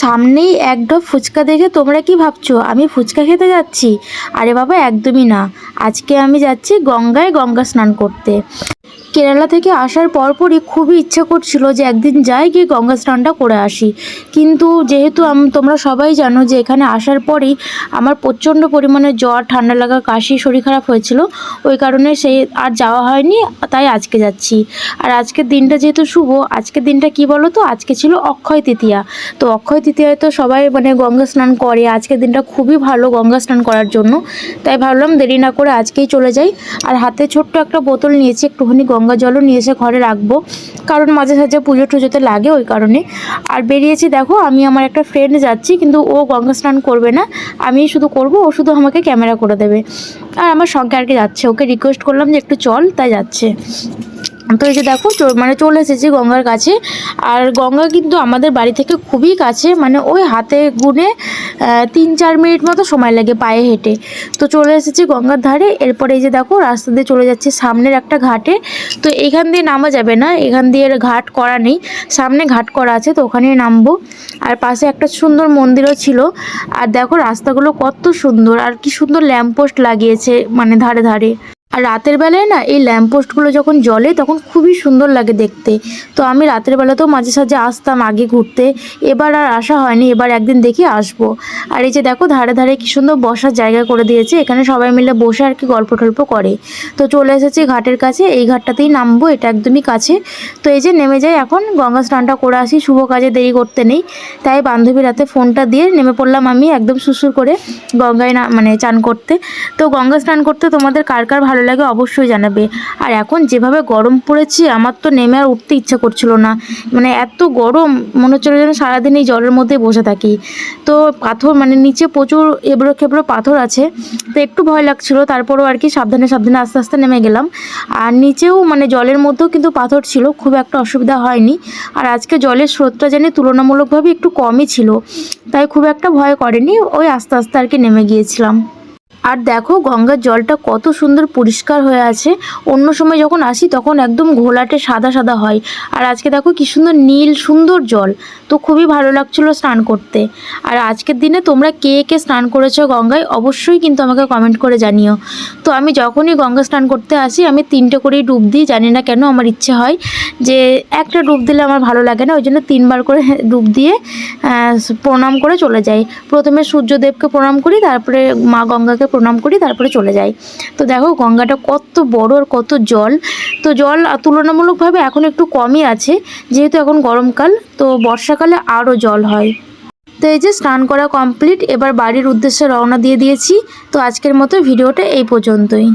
সামনেই এক ডব ফুচকা দেখে তোমরা কি ভাবছ? আমি ফুচকা খেতে যাচ্ছি। আরে বাবা, একদমই না। আজকে আমি যাচ্ছি গঙ্গায় গঙ্গা স্নান করতে। কেরালা থেকে আসার পরপরই খুবই ইচ্ছে করছিল যে একদিন যাই গিয়ে গঙ্গা স্নানটা করে আসি। কিন্তু যেহেতু তোমরা সবাই জানো যে এখানে আসার পরেই আমার প্রচণ্ড পরিমাণে জ্বর, ঠান্ডা লাগা, কাশি, শরীর খারাপ হয়েছিল। ওই কারণে সেই আর যাওয়া হয়নি, তাই আজকে যাচ্ছি। আর আজকের দিনটা যেহেতু শুভ, আজকের দিনটা কি বলো তো আজকে ছিল অক্ষয় তৃতীয়া। তো অক্ষয় তৃতীয়ায় তো সবাই মানে গঙ্গা স্নান করে। আজকের দিনটা খুবই ভালো গঙ্গা স্নান করার জন্য। তাই ভাবলাম দেরি না করে আজকেই চলে যাই। আর হাতে ছোট্ট একটা বোতল নিয়েছি, একটুখানি গঙ্গা জলও নিয়ে এসে ঘরে রাখব। কারণ মাঝে সাঝে পুজো টুজোতে লাগে ওই কারণে। আর বেরিয়েছি দেখো, আমি আমার একটা ফ্রেন্ড যাচ্ছি, কিন্তু ও গঙ্গা স্নান করবে না। আমি শুধু করব, ও শুধু আমাকে ক্যামেরা করে দেবে। আর আমার সঙ্গে আর কি যাচ্ছে? ওকে রিকোয়েস্ট করলাম যে একটু চল, তাই যাচ্ছে। তো এই যে দেখো মানে চলে এসেছি গঙ্গার কাছে। আর গঙ্গা কিন্তু আমাদের বাড়ি থেকে খুবই কাছে মানে ওই হাতে গুনে তিন চার মিনিট মতো সময় লাগে পায়ে হেঁটে। তো চলে এসেছি গঙ্গার ধারে, এরপরে এই যে দেখো, রাস্তা দিয়ে চলে যাচ্ছি সামনের একটা ঘাটে। তো এখান দিয়ে নামা যাবে না, এখান দিয়ে ঘাট করা নেই। সামনে ঘাট করা আছে, তো ওখানেই নামবো। আর পাশে একটা সুন্দর মন্দিরও ছিল। আর দেখো, রাস্তাগুলো কত সুন্দর, আর কি সুন্দর ল্যাম্পপোস্ট লাগিয়েছে মানে ধারে ধারে। আর রাতের বেলায় না এই ল্যাম্পপোস্টগুলো যখন জ্বলে, তখন খুবই সুন্দর লাগে দেখতে। তো আমি রাতের বেলাতেও মাঝে সাঝে আসতাম আগে ঘুরতে। এবার আর আসা হয়নি, এবার একদিন দেখি আসব। আর এই যে দেখো, ধারে ধারে কি সুন্দর বসার জায়গা করে দিয়েছে। এখানে সবাই মিলে বসে আর কি গল্প টল্প করে। তো চলে এসেছি ঘাটের কাছে, এই ঘাটটাতেই নামবো, এটা একদমই কাছে। তো এই যে নেমে যাই এখন, গঙ্গা স্নানটা করে আসি, শুভ কাজে দেরি করতে নেই। তাই বান্ধবী রাতে ফোনটা দিয়ে নেমে পড়লাম আমি একদম সুসুর করে গঙ্গায় না মানে চান করতে। তো গঙ্গা স্নান করতে তোমাদের কার কার ভালো লাগে অবশ্যই জানাবে। আর এখন যেভাবে গরম পড়েছে, আমার তো নেমে আর উঠতে ইচ্ছা করছিল না। মানে এত গরম, মনে হচ্ছিল যেন সারাদিন এই জলের মধ্যে বসে থাকি। তো পাথর মানে নিচে প্রচুর এবড়ো খেবড়ো পাথর আছে। তো একটু ভয় লাগছিল, তারপরেও আর কি সাবধানে সাবধানে আস্তে আস্তে নেমে গেলাম। আর নিচেও মানে জলের মধ্যেও কিন্তু পাথর ছিল, খুব একটা অসুবিধা হয়নি। আর আজকে জলের স্রোতটা জানি তুলনামূলকভাবে একটু কমই ছিল। তাই খুব একটা ভয় করেনি, ওই আস্তে আস্তে আর কি নেমে গিয়েছিলাম। আর দেখো গঙ্গার জলটা কত সুন্দর পরিষ্কার হয়ে আছে। অন্য সময় যখন আসি তখন একদম ঘোলাটে সাদা সাদা হয়। আর আজকে দেখো কি সুন্দর নীল সুন্দর জল। তো খুবই ভালো লাগছিল স্নান করতে। আর আজকের দিনে তোমরা কে কে স্নান করেছ গঙ্গায় অবশ্যই কিন্তু আমাকে কমেন্ট করে জানিও। তো আমি যখনই গঙ্গা স্নান করতে আসি, আমি তিনটে করেই ডুব দিই, জানি না কেন আমার ইচ্ছে হয় যে একটা ডুব দিলে আমার ভালো লাগে না, ওই জন্য তিনবার করে ডুব দিয়ে প্রণাম করে চলে যাই। প্রথমে সূর্যদেবকে প্রণাম করি, তারপরে মা গঙ্গাকে প্রণাম করি, তারপরে চলে যাই। তো দেখো, গঙ্গাটা কত বড় আর কত জল। তো জল তুলনামূলকভাবে এখন একটু কমই আছে, যেহেতু এখন গরমকাল, তো বর্ষাকালে আরও জল হয়। তো এই যে স্নান করা কমপ্লিট এবার বাড়ির উদ্দেশ্যে রওনা দিয়ে দিয়েছি। তো আজকের মতো ভিডিওটা এই পর্যন্তই।